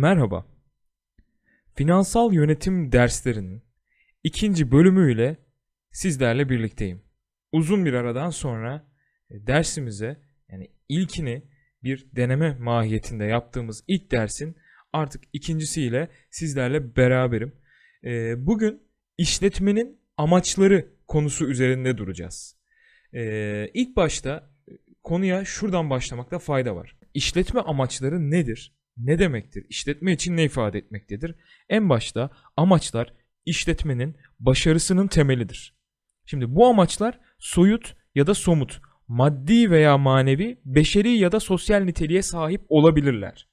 Merhaba. Finansal yönetim derslerinin ikinci bölümüyle sizlerle birlikteyim. Uzun bir aradan sonra e, dersimize yani ilkini bir deneme mahiyetinde yaptığımız ilk dersin artık ikincisiyle sizlerle beraberim. E, Bugün işletmenin amaçları konusu üzerinde duracağız. E, İlk başta konuya şuradan başlamakta fayda var. İşletme amaçları nedir? Ne demektir? İşletme için ne ifade etmektedir? En başta amaçlar işletmenin başarısının temelidir. Şimdi bu amaçlar soyut ya da somut, maddi veya manevi, beşeri ya da sosyal niteliğe sahip olabilirler.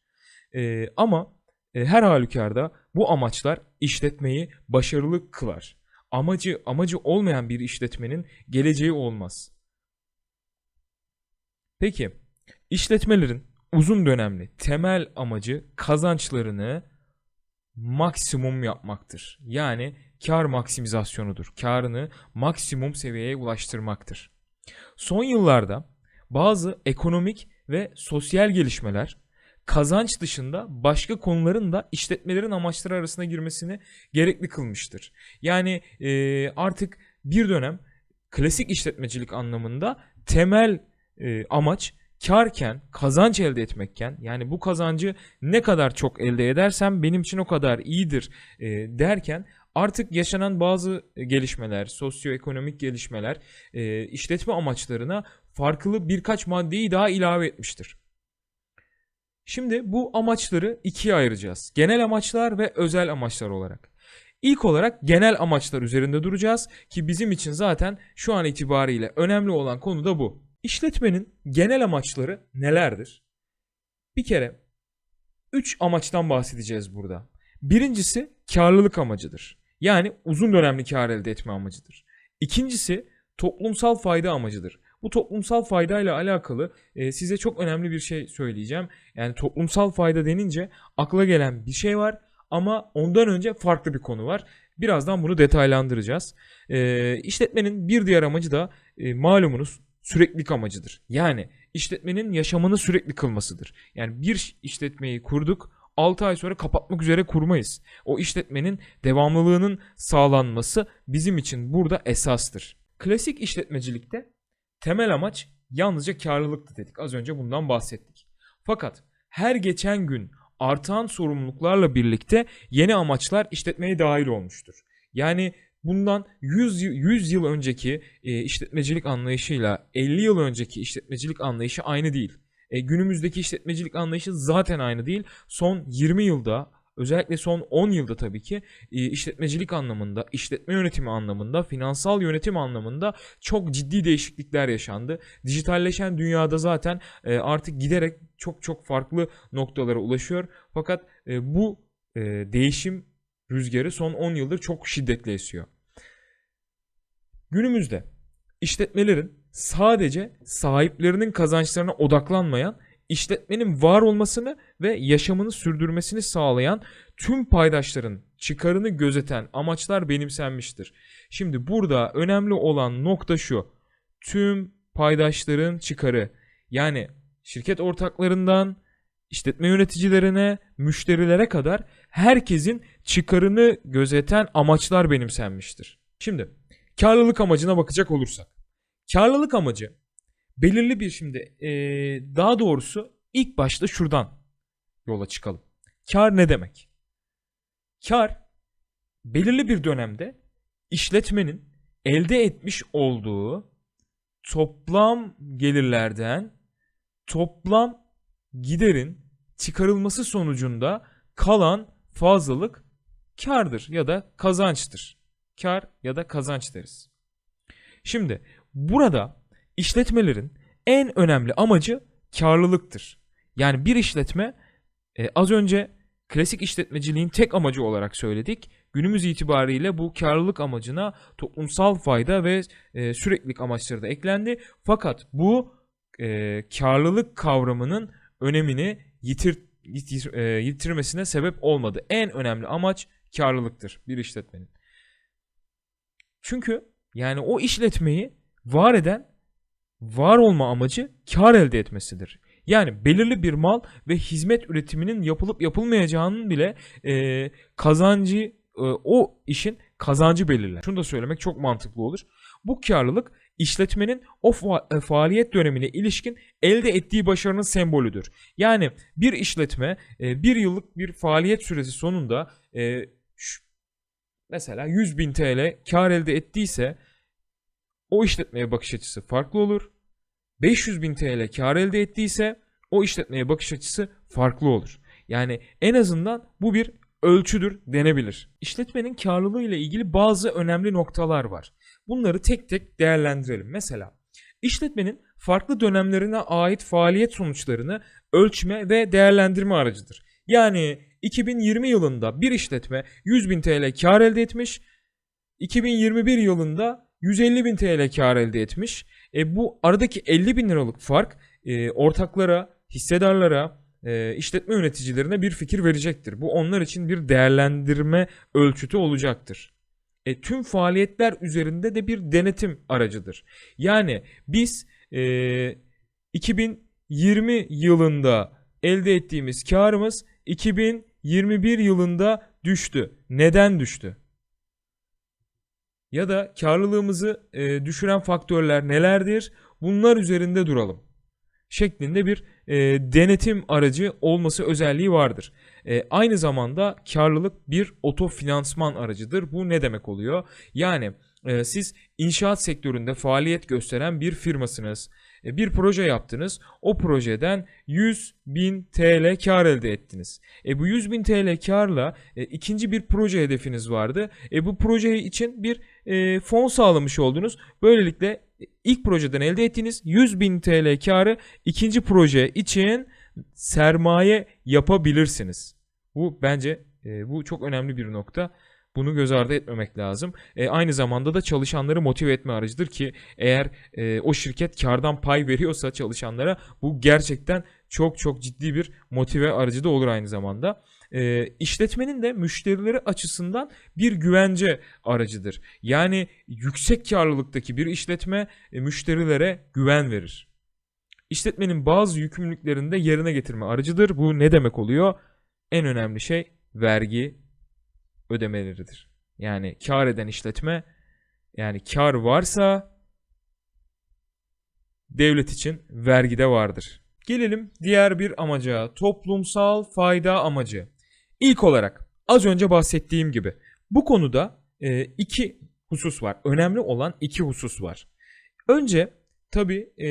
Ee, ama e, her halükarda bu amaçlar işletmeyi başarılı kılar. Amacı amacı olmayan bir işletmenin geleceği olmaz. Peki, işletmelerin uzun dönemli temel amacı kazançlarını maksimum yapmaktır. Yani kar maksimizasyonudur. Karını maksimum seviyeye ulaştırmaktır. Son yıllarda bazı ekonomik ve sosyal gelişmeler kazanç dışında başka konuların da işletmelerin amaçları arasına girmesini gerekli kılmıştır. Yani e, artık bir dönem klasik işletmecilik anlamında temel e, amaç karken, kazanç elde etmekken yani bu kazancı ne kadar çok elde edersem benim için o kadar iyidir e, derken artık yaşanan bazı gelişmeler, sosyoekonomik gelişmeler e, işletme amaçlarına farklı birkaç maddeyi daha ilave etmiştir. Şimdi bu amaçları ikiye ayıracağız. Genel amaçlar ve özel amaçlar olarak. İlk olarak genel amaçlar üzerinde duracağız ki bizim için zaten şu an itibariyle önemli olan konu da bu. İşletmenin genel amaçları nelerdir? Bir kere 3 amaçtan bahsedeceğiz burada. Birincisi karlılık amacıdır. Yani uzun dönemli kar elde etme amacıdır. İkincisi toplumsal fayda amacıdır. Bu toplumsal fayda ile alakalı e, size çok önemli bir şey söyleyeceğim. Yani toplumsal fayda denince akla gelen bir şey var ama ondan önce farklı bir konu var. Birazdan bunu detaylandıracağız. E, işletmenin bir diğer amacı da e, malumunuz süreklilik amacıdır. Yani işletmenin yaşamını sürekli kılmasıdır. Yani bir işletmeyi kurduk 6 ay sonra kapatmak üzere kurmayız. O işletmenin devamlılığının sağlanması bizim için burada esastır. Klasik işletmecilikte temel amaç yalnızca karlılıktı dedik. Az önce bundan bahsettik. Fakat her geçen gün artan sorumluluklarla birlikte yeni amaçlar işletmeye dahil olmuştur. Yani bundan 100, y- 100 yıl önceki e, işletmecilik anlayışıyla 50 yıl önceki işletmecilik anlayışı aynı değil. E, günümüzdeki işletmecilik anlayışı zaten aynı değil. Son 20 yılda özellikle son 10 yılda tabii ki e, işletmecilik anlamında, işletme yönetimi anlamında, finansal yönetim anlamında çok ciddi değişiklikler yaşandı. Dijitalleşen dünyada zaten e, artık giderek çok çok farklı noktalara ulaşıyor. Fakat e, bu değişim rüzgarı son 10 yıldır çok şiddetli esiyor. Günümüzde işletmelerin sadece sahiplerinin kazançlarına odaklanmayan, işletmenin var olmasını ve yaşamını sürdürmesini sağlayan tüm paydaşların çıkarını gözeten amaçlar benimsenmiştir. Şimdi burada önemli olan nokta şu. Tüm paydaşların çıkarı yani şirket ortaklarından işletme yöneticilerine, müşterilere kadar herkesin çıkarını gözeten amaçlar benimsenmiştir. Şimdi karlılık amacına bakacak olursak. Karlılık amacı belirli bir şimdi eee, daha doğrusu ilk başta şuradan yola çıkalım. Kar ne demek? Kar belirli bir dönemde işletmenin elde etmiş olduğu toplam gelirlerden toplam giderin çıkarılması sonucunda kalan fazlalık kardır ya da kazançtır. Kar ya da kazanç deriz. Şimdi burada işletmelerin en önemli amacı karlılıktır. Yani bir işletme e, az önce klasik işletmeciliğin tek amacı olarak söyledik. Günümüz itibariyle bu karlılık amacına toplumsal fayda ve e, süreklilik amaçları da eklendi. Fakat bu e, karlılık kavramının önemini yitir, yitir- e, yitirmesine sebep olmadı. En önemli amaç karlılıktır bir işletmenin. Çünkü yani o işletmeyi var eden var olma amacı kar elde etmesidir. Yani belirli bir mal ve hizmet üretiminin yapılıp yapılmayacağının bile e, kazancı e, o işin kazancı belirler. Şunu da söylemek çok mantıklı olur. Bu karlılık işletmenin o fa- e, faaliyet dönemine ilişkin elde ettiği başarının sembolüdür. Yani bir işletme e, bir yıllık bir faaliyet süresi sonunda e, şu- mesela 100 bin TL kar elde ettiyse o işletmeye bakış açısı farklı olur. 500 bin TL kar elde ettiyse o işletmeye bakış açısı farklı olur. Yani en azından bu bir ölçüdür denebilir. İşletmenin karlılığı ile ilgili bazı önemli noktalar var. Bunları tek tek değerlendirelim. Mesela işletmenin farklı dönemlerine ait faaliyet sonuçlarını ölçme ve değerlendirme aracıdır. Yani 2020 yılında bir işletme 100 bin TL kar elde etmiş, 2021 yılında 150 bin TL kar elde etmiş. E, bu aradaki 50 bin liralık fark e, ortaklara, hissedarlara, e, işletme yöneticilerine bir fikir verecektir. Bu onlar için bir değerlendirme ölçütü olacaktır. E, tüm faaliyetler üzerinde de bir denetim aracıdır. Yani biz e, 2020 yılında elde ettiğimiz karımız 2021 yılında düştü. Neden düştü? Ya da karlılığımızı e, düşüren faktörler nelerdir? Bunlar üzerinde duralım. Şeklinde bir e, denetim aracı olması özelliği vardır. E, aynı zamanda karlılık bir otofinansman aracıdır. Bu ne demek oluyor? Yani e, siz inşaat sektöründe faaliyet gösteren bir firmasınız. E, bir proje yaptınız. O projeden 100 bin TL kar elde ettiniz. E, bu 100 bin TL karla e, ikinci bir proje hedefiniz vardı. E, bu proje için bir e, fon sağlamış oldunuz. Böylelikle ilk projeden elde ettiğiniz 100 bin TL karı ikinci proje için sermaye yapabilirsiniz. Bu bence e, bu çok önemli bir nokta. Bunu göz ardı etmemek lazım. E, aynı zamanda da çalışanları motive etme aracıdır ki eğer e, o şirket kardan pay veriyorsa çalışanlara bu gerçekten çok çok ciddi bir motive aracı da olur aynı zamanda. E, işletmenin de müşterileri açısından bir güvence aracıdır. Yani yüksek karlılıktaki bir işletme e, müşterilere güven verir. İşletmenin bazı yükümlülüklerini de yerine getirme aracıdır. Bu ne demek oluyor? En önemli şey vergi ödemeleridir. Yani kar eden işletme yani kar varsa devlet için vergi de vardır. Gelelim diğer bir amaca, toplumsal fayda amacı. İlk olarak az önce bahsettiğim gibi bu konuda e, iki husus var. Önemli olan iki husus var. Önce tabii e,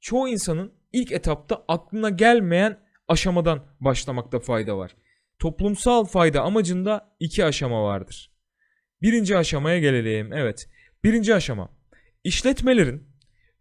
çoğu insanın ilk etapta aklına gelmeyen aşamadan başlamakta fayda var. Toplumsal fayda amacında iki aşama vardır. Birinci aşamaya gelelim. Evet. Birinci aşama. İşletmelerin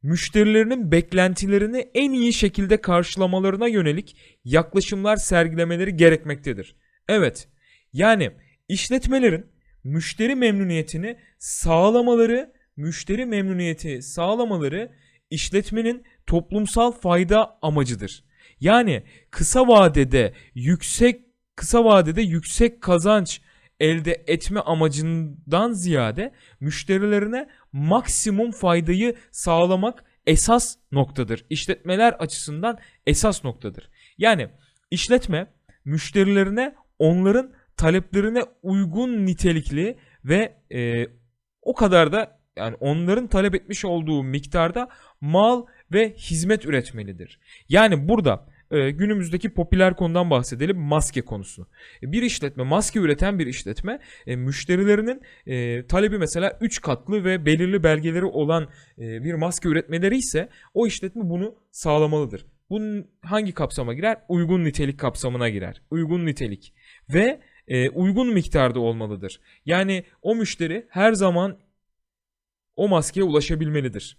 müşterilerinin beklentilerini en iyi şekilde karşılamalarına yönelik yaklaşımlar sergilemeleri gerekmektedir. Evet. Yani işletmelerin müşteri memnuniyetini sağlamaları, müşteri memnuniyeti sağlamaları işletmenin toplumsal fayda amacıdır. Yani kısa vadede yüksek kısa vadede yüksek kazanç elde etme amacından ziyade müşterilerine maksimum faydayı sağlamak esas noktadır. İşletmeler açısından esas noktadır. Yani işletme müşterilerine onların taleplerine uygun nitelikli ve e, o kadar da yani onların talep etmiş olduğu miktarda mal ve hizmet üretmelidir. Yani burada e, günümüzdeki popüler konudan bahsedelim maske konusu. E, bir işletme maske üreten bir işletme e, müşterilerinin e, talebi mesela 3 katlı ve belirli belgeleri olan bir maske üretmeleri ise o işletme bunu sağlamalıdır. Bunun hangi kapsama girer? Uygun nitelik kapsamına girer. Uygun nitelik ve uygun miktarda olmalıdır. Yani o müşteri her zaman o maskeye ulaşabilmelidir.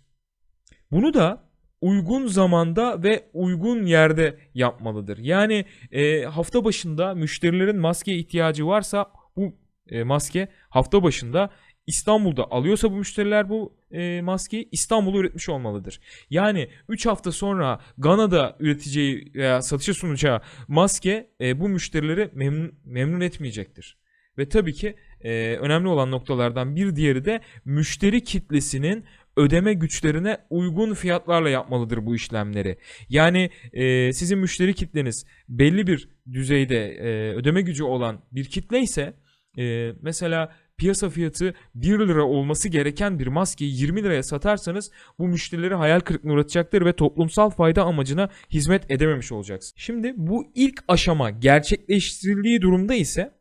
Bunu da uygun zamanda ve uygun yerde yapmalıdır. Yani e, hafta başında müşterilerin maskeye ihtiyacı varsa bu e, maske hafta başında İstanbul'da alıyorsa bu müşteriler bu e, maskeyi İstanbul'da üretmiş olmalıdır. Yani 3 hafta sonra Gana'da üreteceği veya satışa sunacağı maske e, bu müşterileri memnun, memnun etmeyecektir. Ve tabii ki e, önemli olan noktalardan bir diğeri de müşteri kitlesinin ödeme güçlerine uygun fiyatlarla yapmalıdır bu işlemleri. Yani e, sizin müşteri kitleniz belli bir düzeyde e, ödeme gücü olan bir kitle ise e, mesela piyasa fiyatı 1 lira olması gereken bir maskeyi 20 liraya satarsanız bu müşterileri hayal kırıklığına uğratacaktır ve toplumsal fayda amacına hizmet edememiş olacaksın. Şimdi bu ilk aşama gerçekleştirildiği durumda ise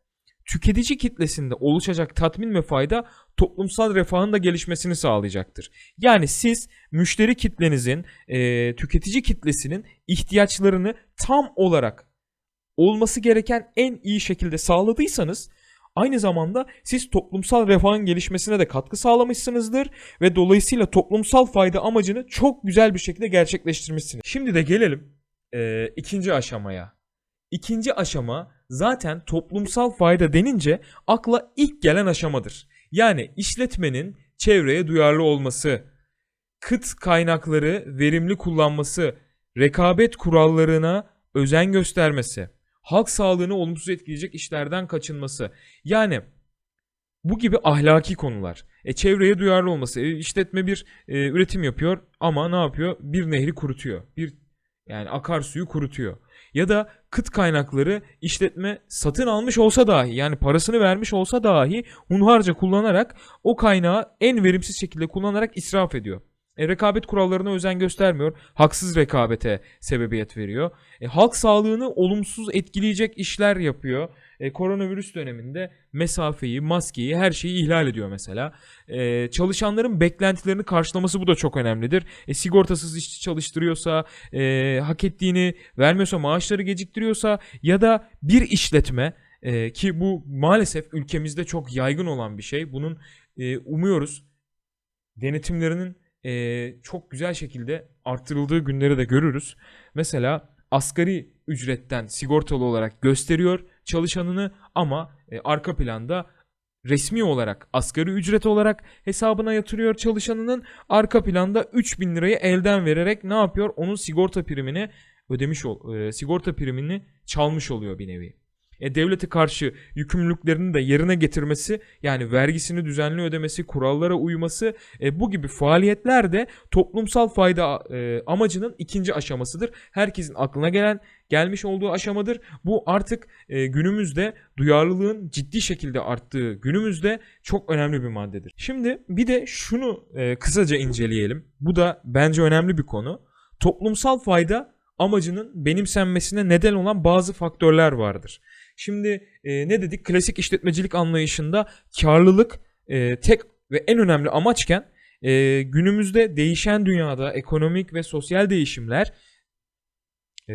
tüketici kitlesinde oluşacak tatmin ve fayda toplumsal refahın da gelişmesini sağlayacaktır. Yani siz müşteri kitlenizin, e, tüketici kitlesinin ihtiyaçlarını tam olarak olması gereken en iyi şekilde sağladıysanız aynı zamanda siz toplumsal refahın gelişmesine de katkı sağlamışsınızdır ve dolayısıyla toplumsal fayda amacını çok güzel bir şekilde gerçekleştirmişsiniz. Şimdi de gelelim e, ikinci aşamaya. İkinci aşama zaten toplumsal fayda denince akla ilk gelen aşamadır. Yani işletmenin çevreye duyarlı olması, kıt kaynakları verimli kullanması, rekabet kurallarına özen göstermesi, halk sağlığını olumsuz etkileyecek işlerden kaçınması. Yani bu gibi ahlaki konular. E, çevreye duyarlı olması. E, işletme bir e, üretim yapıyor ama ne yapıyor? Bir nehri kurutuyor. Bir yani akarsuyu kurutuyor. Ya da kıt kaynakları işletme satın almış olsa dahi yani parasını vermiş olsa dahi hunharca kullanarak o kaynağı en verimsiz şekilde kullanarak israf ediyor. E, rekabet kurallarına özen göstermiyor. Haksız rekabete sebebiyet veriyor. E, halk sağlığını olumsuz etkileyecek işler yapıyor. E, koronavirüs döneminde mesafeyi, maskeyi, her şeyi ihlal ediyor mesela. E, çalışanların beklentilerini karşılaması bu da çok önemlidir. E, sigortasız işçi çalıştırıyorsa, e, hak ettiğini vermiyorsa, maaşları geciktiriyorsa ya da bir işletme e, ki bu maalesef ülkemizde çok yaygın olan bir şey. Bunun e, umuyoruz denetimlerinin e, çok güzel şekilde arttırıldığı günleri de görürüz. Mesela asgari ücretten sigortalı olarak gösteriyor çalışanını ama e, arka planda resmi olarak asgari ücret olarak hesabına yatırıyor çalışanının arka planda 3000 lirayı elden vererek ne yapıyor? Onun sigorta primini ödemiş ol, e, sigorta primini çalmış oluyor bir nevi e, devlete karşı yükümlülüklerini de yerine getirmesi yani vergisini düzenli ödemesi, kurallara uyması e, bu gibi faaliyetler de toplumsal fayda e, amacının ikinci aşamasıdır. Herkesin aklına gelen gelmiş olduğu aşamadır. Bu artık e, günümüzde duyarlılığın ciddi şekilde arttığı günümüzde çok önemli bir maddedir. Şimdi bir de şunu e, kısaca inceleyelim. Bu da bence önemli bir konu. Toplumsal fayda amacının benimsenmesine neden olan bazı faktörler vardır. Şimdi e, ne dedik? Klasik işletmecilik anlayışında karlılık e, tek ve en önemli amaçken e, günümüzde değişen dünyada ekonomik ve sosyal değişimler e,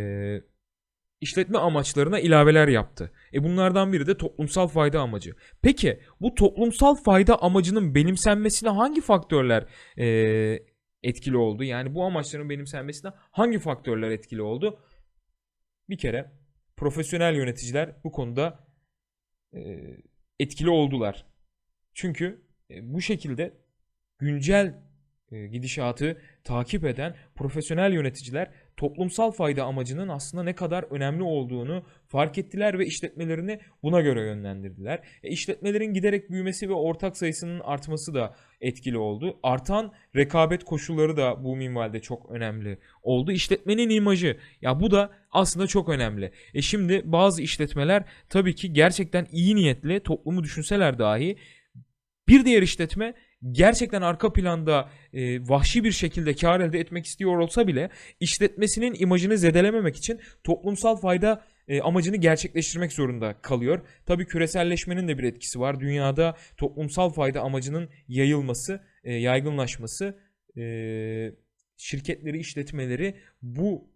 işletme amaçlarına ilaveler yaptı. E bunlardan biri de toplumsal fayda amacı. Peki bu toplumsal fayda amacının benimsenmesine hangi faktörler e, etkili oldu? Yani bu amaçların benimsenmesine hangi faktörler etkili oldu? Bir kere profesyonel yöneticiler bu konuda e, etkili oldular. Çünkü e, bu şekilde güncel e, gidişatı takip eden profesyonel yöneticiler toplumsal fayda amacının aslında ne kadar önemli olduğunu fark ettiler ve işletmelerini buna göre yönlendirdiler. E, işletmelerin giderek büyümesi ve ortak sayısının artması da etkili oldu. Artan rekabet koşulları da bu minvalde çok önemli oldu. İşletmenin imajı ya bu da aslında çok önemli. E şimdi bazı işletmeler tabii ki gerçekten iyi niyetli toplumu düşünseler dahi bir diğer işletme gerçekten arka planda e, vahşi bir şekilde kar elde etmek istiyor olsa bile işletmesinin imajını zedelememek için toplumsal fayda e, amacını gerçekleştirmek zorunda kalıyor. Tabii küreselleşmenin de bir etkisi var. Dünyada toplumsal fayda amacının yayılması, e, yaygınlaşması e, şirketleri, işletmeleri bu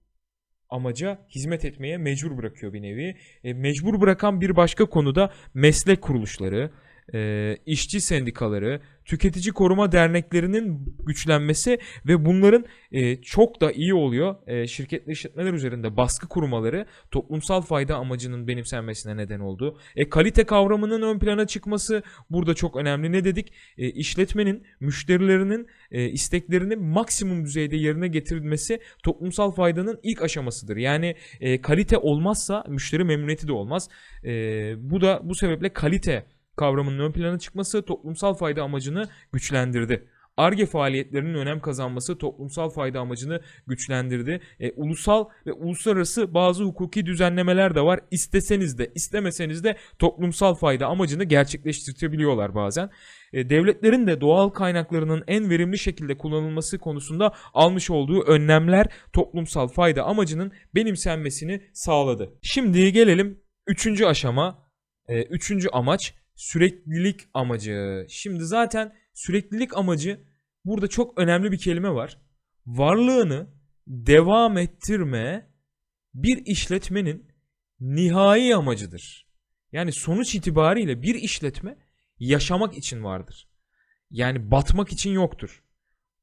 amaca hizmet etmeye mecbur bırakıyor bir nevi. E, mecbur bırakan bir başka konuda meslek kuruluşları, e, işçi sendikaları, tüketici koruma derneklerinin güçlenmesi ve bunların e, çok da iyi oluyor. E, şirketli işletmeler üzerinde baskı kurmaları toplumsal fayda amacının benimsenmesine neden oldu. E, kalite kavramının ön plana çıkması burada çok önemli. Ne dedik? E, işletmenin müşterilerinin e, isteklerini maksimum düzeyde yerine getirilmesi toplumsal faydanın ilk aşamasıdır. Yani e, kalite olmazsa müşteri memnuniyeti de olmaz. E, bu da bu sebeple kalite kavramının ön plana çıkması toplumsal fayda amacını güçlendirdi. ARGE faaliyetlerinin önem kazanması toplumsal fayda amacını güçlendirdi. E, ulusal ve uluslararası bazı hukuki düzenlemeler de var. İsteseniz de istemeseniz de toplumsal fayda amacını gerçekleştirebiliyorlar bazen. E, devletlerin de doğal kaynaklarının en verimli şekilde kullanılması konusunda almış olduğu önlemler toplumsal fayda amacının benimsenmesini sağladı. Şimdi gelelim üçüncü aşama, e, üçüncü amaç süreklilik amacı. Şimdi zaten süreklilik amacı burada çok önemli bir kelime var. Varlığını devam ettirme bir işletmenin nihai amacıdır. Yani sonuç itibariyle bir işletme yaşamak için vardır. Yani batmak için yoktur.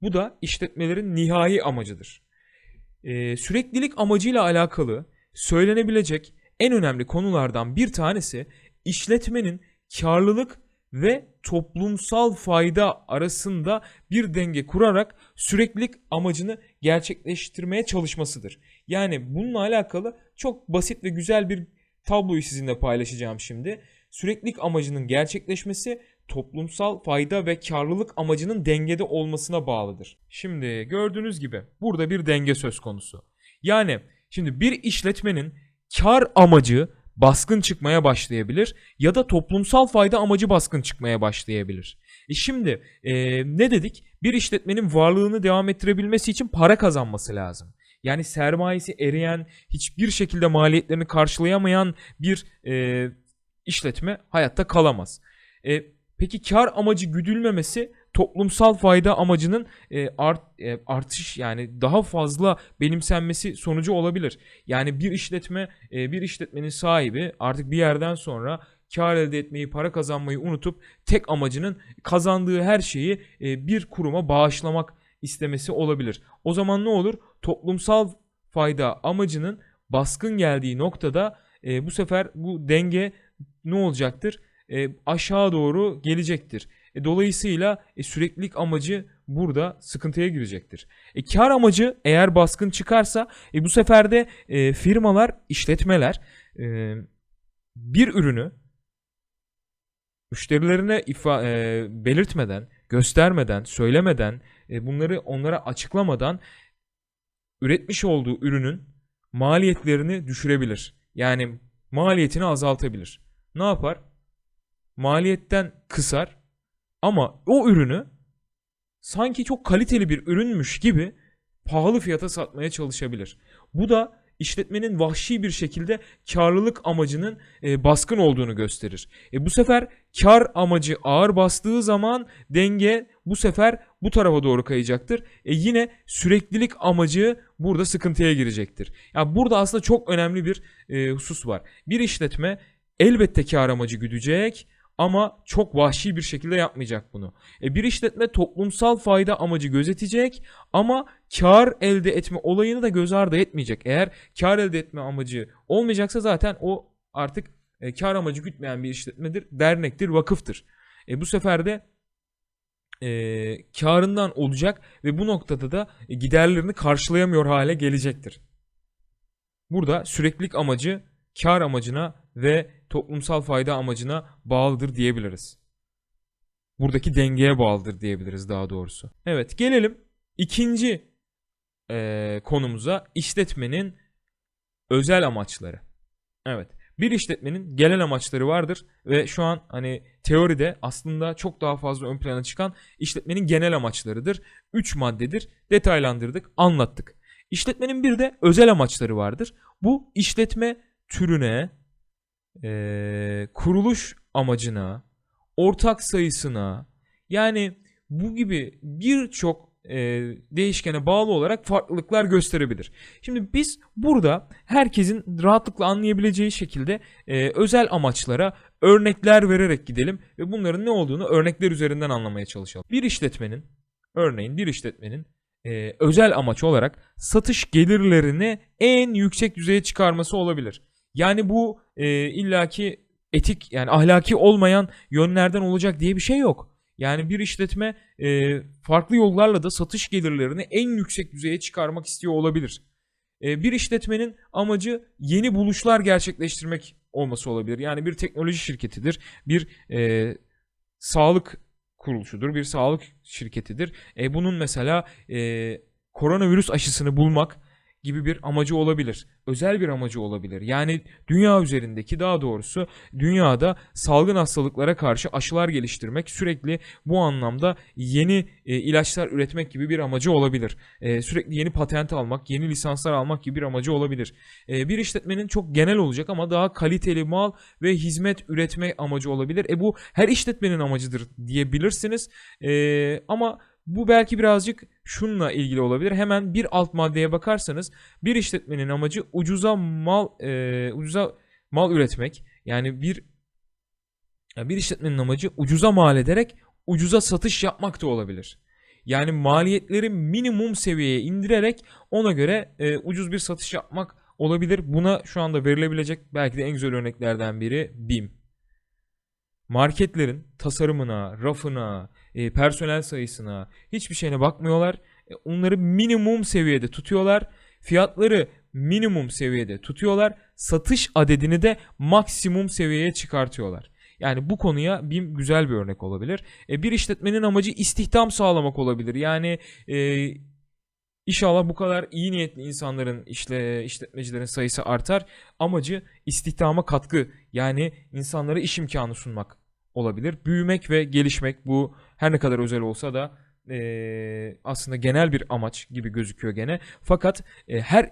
Bu da işletmelerin nihai amacıdır. Ee, süreklilik amacıyla alakalı söylenebilecek en önemli konulardan bir tanesi işletmenin karlılık ve toplumsal fayda arasında bir denge kurarak süreklilik amacını gerçekleştirmeye çalışmasıdır. Yani bununla alakalı çok basit ve güzel bir tabloyu sizinle paylaşacağım şimdi. Süreklilik amacının gerçekleşmesi toplumsal fayda ve karlılık amacının dengede olmasına bağlıdır. Şimdi gördüğünüz gibi burada bir denge söz konusu. Yani şimdi bir işletmenin kar amacı baskın çıkmaya başlayabilir ya da toplumsal fayda amacı baskın çıkmaya başlayabilir. E şimdi e, ne dedik? Bir işletmenin varlığını devam ettirebilmesi için para kazanması lazım. Yani sermayesi eriyen, hiçbir şekilde maliyetlerini karşılayamayan bir e, işletme hayatta kalamaz. E, peki kar amacı güdülmemesi toplumsal fayda amacının e, art, e, artış yani daha fazla benimsenmesi sonucu olabilir. Yani bir işletme e, bir işletmenin sahibi artık bir yerden sonra kar elde etmeyi, para kazanmayı unutup tek amacının kazandığı her şeyi e, bir kuruma bağışlamak istemesi olabilir. O zaman ne olur? Toplumsal fayda amacının baskın geldiği noktada e, bu sefer bu denge ne olacaktır? E, aşağı doğru gelecektir. E, dolayısıyla e, süreklilik amacı burada sıkıntıya girecektir. E, kar amacı eğer baskın çıkarsa e, bu sefer de e, firmalar, işletmeler e, bir ürünü müşterilerine ifa, e, belirtmeden, göstermeden, söylemeden, e, bunları onlara açıklamadan üretmiş olduğu ürünün maliyetlerini düşürebilir. Yani maliyetini azaltabilir. Ne yapar? Maliyetten kısar ama o ürünü sanki çok kaliteli bir ürünmüş gibi pahalı fiyata satmaya çalışabilir. Bu da işletmenin vahşi bir şekilde karlılık amacının e, baskın olduğunu gösterir. E, bu sefer kar amacı ağır bastığı zaman denge bu sefer bu tarafa doğru kayacaktır. E, yine süreklilik amacı burada sıkıntıya girecektir. Ya burada aslında çok önemli bir e, husus var. Bir işletme elbette kar amacı güdecek ama çok vahşi bir şekilde yapmayacak bunu. E, bir işletme toplumsal fayda amacı gözetecek ama kar elde etme olayını da göz ardı etmeyecek. Eğer kar elde etme amacı olmayacaksa zaten o artık e, kar amacı gütmeyen bir işletmedir, dernektir, vakıftır. E, bu sefer de e, karından olacak ve bu noktada da e, giderlerini karşılayamıyor hale gelecektir. Burada süreklilik amacı kar amacına ve toplumsal fayda amacına bağlıdır diyebiliriz. Buradaki dengeye bağlıdır diyebiliriz daha doğrusu. Evet gelelim ikinci eee, konumuza işletmenin özel amaçları. Evet bir işletmenin genel amaçları vardır ve şu an hani teoride aslında çok daha fazla ön plana çıkan işletmenin genel amaçlarıdır. 3 maddedir. Detaylandırdık, anlattık. İşletmenin bir de özel amaçları vardır. Bu işletme türüne, eee, kuruluş amacına, ortak sayısına yani bu gibi birçok eee, değişkene bağlı olarak farklılıklar gösterebilir. Şimdi biz burada herkesin rahatlıkla anlayabileceği şekilde eee, özel amaçlara örnekler vererek gidelim ve bunların ne olduğunu örnekler üzerinden anlamaya çalışalım. Bir işletmenin örneğin bir işletmenin eee, özel amaç olarak satış gelirlerini en yüksek düzeye çıkarması olabilir. Yani bu e, illaki etik yani ahlaki olmayan yönlerden olacak diye bir şey yok. Yani bir işletme e, farklı yollarla da satış gelirlerini en yüksek düzeye çıkarmak istiyor olabilir. E, bir işletmenin amacı yeni buluşlar gerçekleştirmek olması olabilir. Yani bir teknoloji şirketidir, bir e, sağlık kuruluşudur, bir sağlık şirketidir. E, bunun mesela e, koronavirüs aşısını bulmak gibi bir amacı olabilir. Özel bir amacı olabilir. Yani dünya üzerindeki daha doğrusu dünyada salgın hastalıklara karşı aşılar geliştirmek, sürekli bu anlamda yeni e, ilaçlar üretmek gibi bir amacı olabilir. E, sürekli yeni patent almak, yeni lisanslar almak gibi bir amacı olabilir. E, bir işletmenin çok genel olacak ama daha kaliteli mal ve hizmet üretme amacı olabilir. E bu her işletmenin amacıdır diyebilirsiniz. E, ama bu belki birazcık şunla ilgili olabilir. Hemen bir alt maddeye bakarsanız bir işletmenin amacı ucuza mal e, ucuza mal üretmek. Yani bir bir işletmenin amacı ucuza mal ederek ucuza satış yapmak da olabilir. Yani maliyetleri minimum seviyeye indirerek ona göre e, ucuz bir satış yapmak olabilir. Buna şu anda verilebilecek belki de en güzel örneklerden biri BİM. Marketlerin tasarımına, rafına, e, personel sayısına, hiçbir şeyine bakmıyorlar. E, onları minimum seviyede tutuyorlar. Fiyatları minimum seviyede tutuyorlar. Satış adedini de maksimum seviyeye çıkartıyorlar. Yani bu konuya BİM güzel bir örnek olabilir. E, bir işletmenin amacı istihdam sağlamak olabilir. Yani e, İnşallah bu kadar iyi niyetli insanların işle işletmecilerin sayısı artar. Amacı istihdama katkı yani insanlara iş imkanı sunmak olabilir. Büyümek ve gelişmek bu her ne kadar özel olsa da e, aslında genel bir amaç gibi gözüküyor gene. Fakat e, her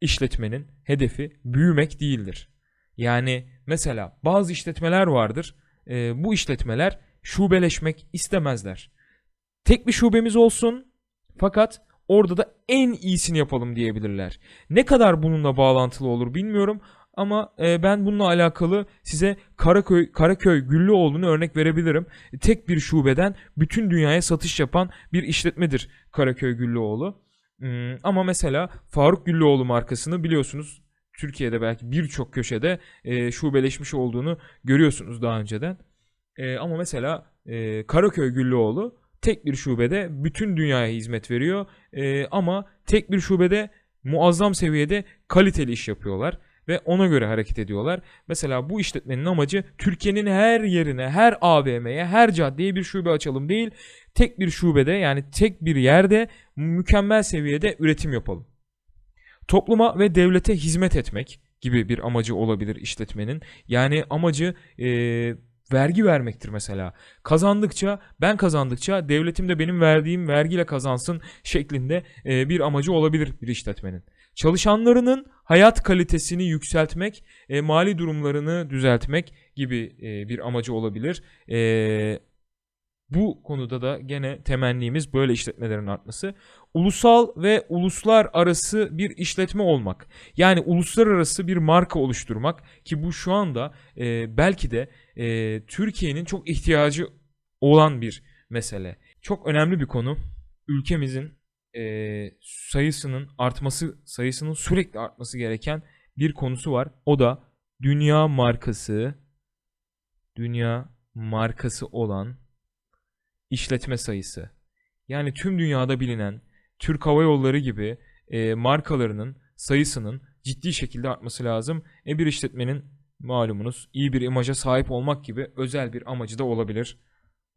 işletmenin hedefi büyümek değildir. Yani mesela bazı işletmeler vardır. E, bu işletmeler şubeleşmek istemezler. Tek bir şubemiz olsun fakat orada da en iyisini yapalım diyebilirler. Ne kadar bununla bağlantılı olur bilmiyorum ama e, ben bununla alakalı size Karaköy Karaköy Güllüoğlu'nu örnek verebilirim. Tek bir şubeden bütün dünyaya satış yapan bir işletmedir Karaköy Güllüoğlu. Hmm, ama mesela Faruk Güllüoğlu markasını biliyorsunuz Türkiye'de belki birçok köşede e, şubeleşmiş olduğunu görüyorsunuz daha önceden. E, ama mesela e, Karaköy Güllüoğlu tek bir şubede bütün dünyaya hizmet veriyor. E, ama tek bir şubede muazzam seviyede kaliteli iş yapıyorlar ve ona göre hareket ediyorlar. Mesela bu işletmenin amacı Türkiye'nin her yerine, her AVM'ye, her caddeye bir şube açalım değil. Tek bir şubede yani tek bir yerde mükemmel seviyede üretim yapalım. Topluma ve devlete hizmet etmek gibi bir amacı olabilir işletmenin. Yani amacı e, vergi vermektir mesela. Kazandıkça ben kazandıkça devletim de benim verdiğim vergiyle kazansın şeklinde e, bir amacı olabilir bir işletmenin. Çalışanlarının hayat kalitesini yükseltmek, e, mali durumlarını düzeltmek gibi e, bir amacı olabilir. E, bu konuda da gene temennimiz böyle işletmelerin artması. Ulusal ve uluslar arası bir işletme olmak. Yani uluslararası bir marka oluşturmak ki bu şu anda e, belki de e, Türkiye'nin çok ihtiyacı olan bir mesele. Çok önemli bir konu. Ülkemizin e, sayısının artması, sayısının sürekli artması gereken bir konusu var. O da dünya markası, dünya markası olan işletme sayısı. Yani tüm dünyada bilinen Türk Hava Yolları gibi e, markalarının sayısının ciddi şekilde artması lazım. E bir işletmenin malumunuz iyi bir imaja sahip olmak gibi özel bir amacı da olabilir.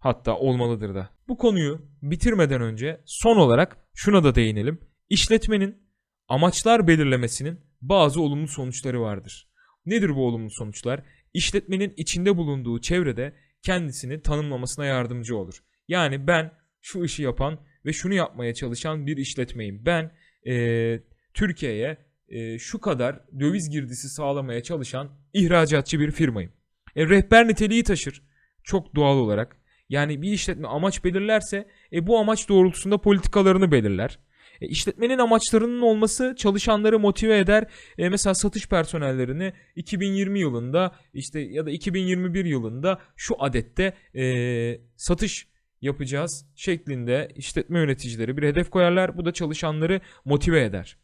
Hatta olmalıdır da. Bu konuyu bitirmeden önce son olarak şuna da değinelim. İşletmenin amaçlar belirlemesinin bazı olumlu sonuçları vardır. Nedir bu olumlu sonuçlar? İşletmenin içinde bulunduğu çevrede kendisini tanımlamasına yardımcı olur. Yani ben şu işi yapan ve şunu yapmaya çalışan bir işletmeyim. Ben e, Türkiye'ye e, şu kadar döviz girdisi sağlamaya çalışan ihracatçı bir firmayım. E, rehber niteliği taşır çok doğal olarak. Yani bir işletme amaç belirlerse e, bu amaç doğrultusunda politikalarını belirler. E, işletmenin amaçlarının olması çalışanları motive eder. E, mesela satış personellerini 2020 yılında işte ya da 2021 yılında şu adette e, satış yapacağız şeklinde işletme yöneticileri bir hedef koyarlar. Bu da çalışanları motive eder.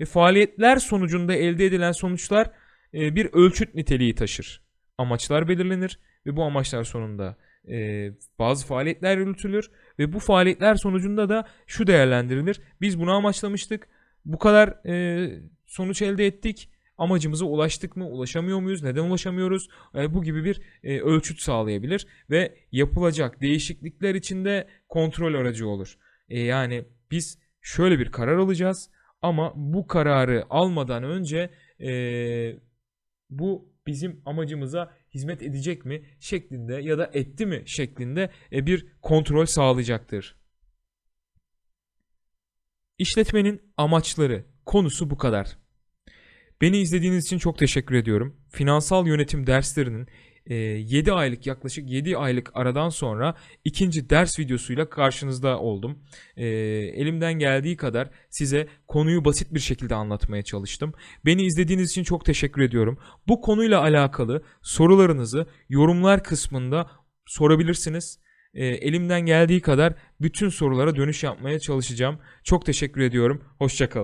E, faaliyetler sonucunda elde edilen sonuçlar e, bir ölçüt niteliği taşır. Amaçlar belirlenir ve bu amaçlar sonunda e, bazı faaliyetler yürütülür ve bu faaliyetler sonucunda da şu değerlendirilir. Biz bunu amaçlamıştık. Bu kadar e, sonuç elde ettik amacımıza ulaştık mı, ulaşamıyor muyuz, neden ulaşamıyoruz E, bu gibi bir e, ölçüt sağlayabilir ve yapılacak değişiklikler içinde kontrol aracı olur. E, yani biz şöyle bir karar alacağız ama bu kararı almadan önce e, bu bizim amacımıza hizmet edecek mi şeklinde ya da etti mi şeklinde e, bir kontrol sağlayacaktır. İşletmenin amaçları konusu bu kadar. Beni izlediğiniz için çok teşekkür ediyorum. Finansal yönetim derslerinin 7 aylık yaklaşık 7 aylık aradan sonra ikinci ders videosuyla karşınızda oldum. E, elimden geldiği kadar size konuyu basit bir şekilde anlatmaya çalıştım. Beni izlediğiniz için çok teşekkür ediyorum. Bu konuyla alakalı sorularınızı yorumlar kısmında sorabilirsiniz. E, elimden geldiği kadar bütün sorulara dönüş yapmaya çalışacağım. Çok teşekkür ediyorum. Hoşçakalın.